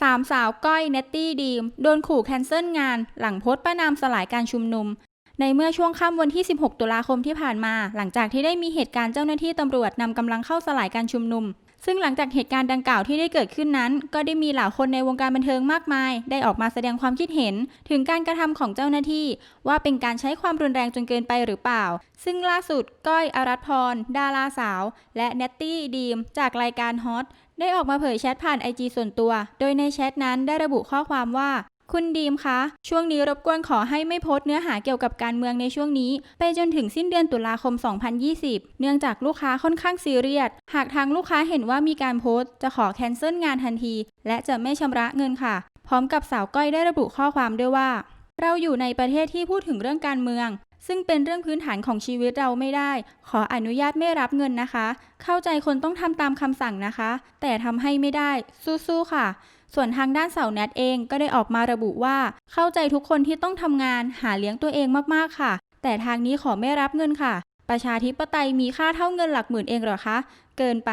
สามสาวก้อยเนตตี้ดีม โดนขู่แคนเซิลงาน หลังโพสต์ประนามสลายการชุมนุม ในเมื่อช่วงค่ำวันที่ 16 ตุลาคมที่ผ่านมา หลังจากที่ได้มีเหตุการณ์เจ้าหน้าที่ตำรวจนำกำลังเข้าสลายการชุมนุม ซึ่งหลังจากเหตุการณ์ดังกล่าวที่ได้เกิดขึ้นนั้น ก็ได้มีเหล่าคนในวงการบันเทิงมากมาย ได้ออกมาแสดงความคิดเห็น ถึงการกระทำของเจ้าหน้าที่ ว่าเป็นการใช้ความรุนแรงจนเกินไปหรือเปล่า ซึ่งล่าสุดก้อยอารัตพร ดาราสาว และเนตตี้ดีม จากรายการฮอตได้ออกมาเผยแชทผ่านไอจีส่วนตัว โดยในแชทนั้นได้ระบุข้อความว่า คุณดีมคะ ช่วงนี้รบกวนขอให้ไม่โพสต์เนื้อหาเกี่ยวกับการเมืองในช่วงนี้ ไปจนถึงสิ้นเดือนตุลาคม 2020 เนื่องจากลูกค้าค่อนข้างซีเรียส หากทางลูกค้าเห็นว่ามีการโพสต์จะขอแคนเซิลงานทันที และจะไม่ชำระเงินค่ะ พร้อมกับสาวก้อยได้ระบุข้อความด้วยว่า เราอยู่ในประเทศที่พูดถึงเรื่องการเมือง ซึ่งเป็นเรื่องพื้นฐานของชีวิตเราไม่ได้ ขออนุญาตไม่รับเงินนะคะ เข้าใจคนต้องทำตามคำสั่งนะคะ แต่ทำให้ไม่ได้ สู้ๆค่ะ ส่วนทางด้านเสาแนทเองก็ได้ออกมาระบุว่า เข้าใจทุกคนที่ต้องทำงานหาเลี้ยงตัวเองมากๆค่ะ แต่ทางนี้ขอไม่รับเงินค่ะ ประชาธิปไตยมีค่าเท่าเงินหลักหมื่นเองเหรอคะ เกินไป